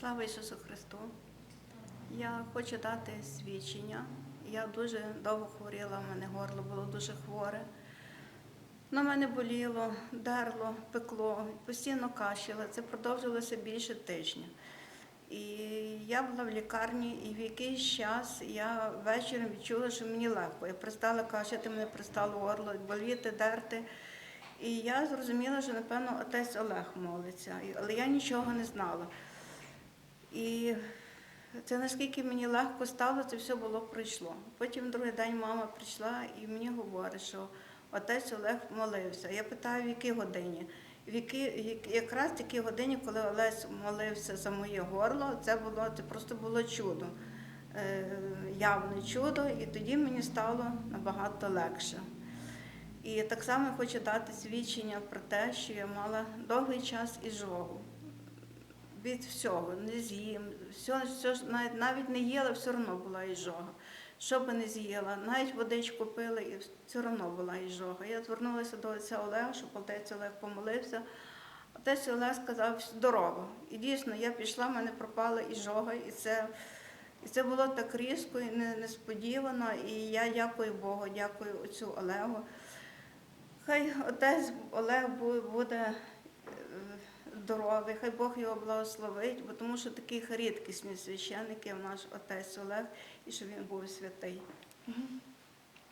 Слава Ісусу Христу! Я хочу дати свідчення. Я дуже довго хворіла, в мене горло було дуже хворе. На мене боліло, дерло, пекло, постійно кашляла. Це продовжилося більше тижня. І я була в лікарні, і в якийсь час я ввечері відчула, що мені легко. Я перестала кашляти, мене перестало горло боліти, дерти. І я зрозуміла, що, напевно, отець Олег молиться, але я нічого не знала. І це наскільки мені легко стало, це все було пройшло. Потім другий день мама прийшла і мені говорить, що отець Олег молився. Я питаю, в якій годині. В які, якраз в такій годині, коли Олесь молився за моє горло, це було це просто було чудо, е, явне чудо, і тоді мені стало набагато легше. І так само хочу дати свідчення про те, що я мала довгий час іжогу від всього, не з'їм, все, все, навіть, навіть не їла, все одно була іжога. Що би не з'їла, навіть водичку пила, і все одно була іжога. Я звернулася до отця Олега, щоб отець Олег помолився. Отець Олег сказав здорово. І дійсно, я пішла, в мене пропала іжога, і це, і це було так різко і несподівано. І я дякую Богу, дякую отцю Олегу. Хай отець Олег буде здоровий, хай Бог його благословить, бо тому що таких рідкісні священників наш отець Олег, і щоб він був святий.